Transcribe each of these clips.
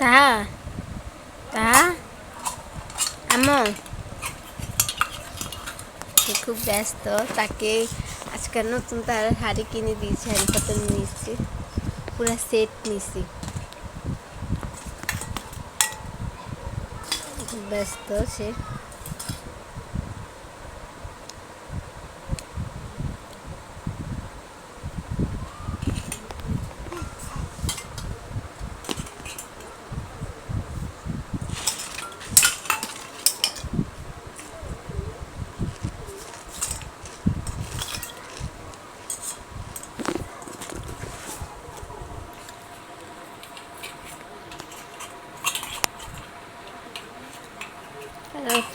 তাহা তাহা আম সে খুব ব্যস্ত, তাকে আজকাল নতুন তার শাড়ি কিনে দিয়েছি শাড়ি পাতা নিয়েছি, পুরো সেট নিয়েছি। ব্যস্ত সে।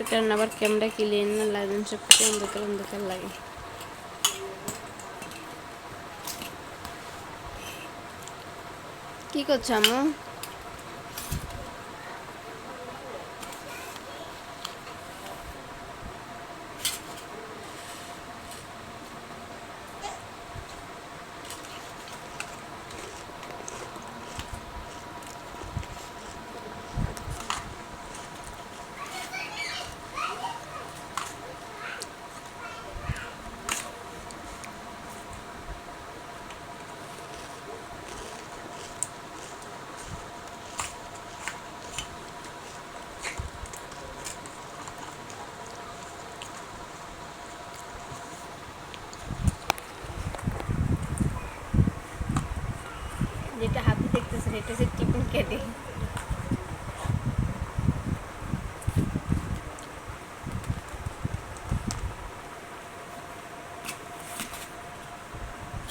কারণ আবার ক্যামেরা ক্লিয়ার না লাগে সব কিছু অন্ধকার অন্ধকার লাগে। কি করছ আমু হচ্ছে টিফিন কেটে।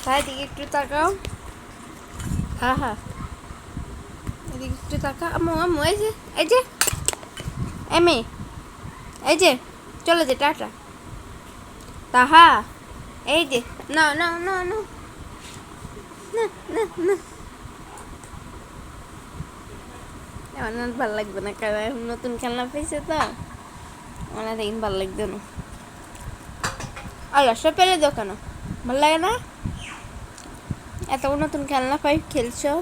হ্যাঁ এদিকে একটু তাকাও। হ্যাঁ হ্যাঁ। এদিকে একটু তাকা আম্মু আম্মু এই যে এই যে। এমে এই যে চলে যে টাটা। তাহা এই যে না না না না। না না না। আমার না ভালো লাগবে না, কারণ নতুন খেলনা পেয়েছে তো। আমার দেখিন ভালো লাগবে না। আর সব পেলে দোকানো। ভালো লাগে না? এত নতুন খেলনা পাই, খেলছো?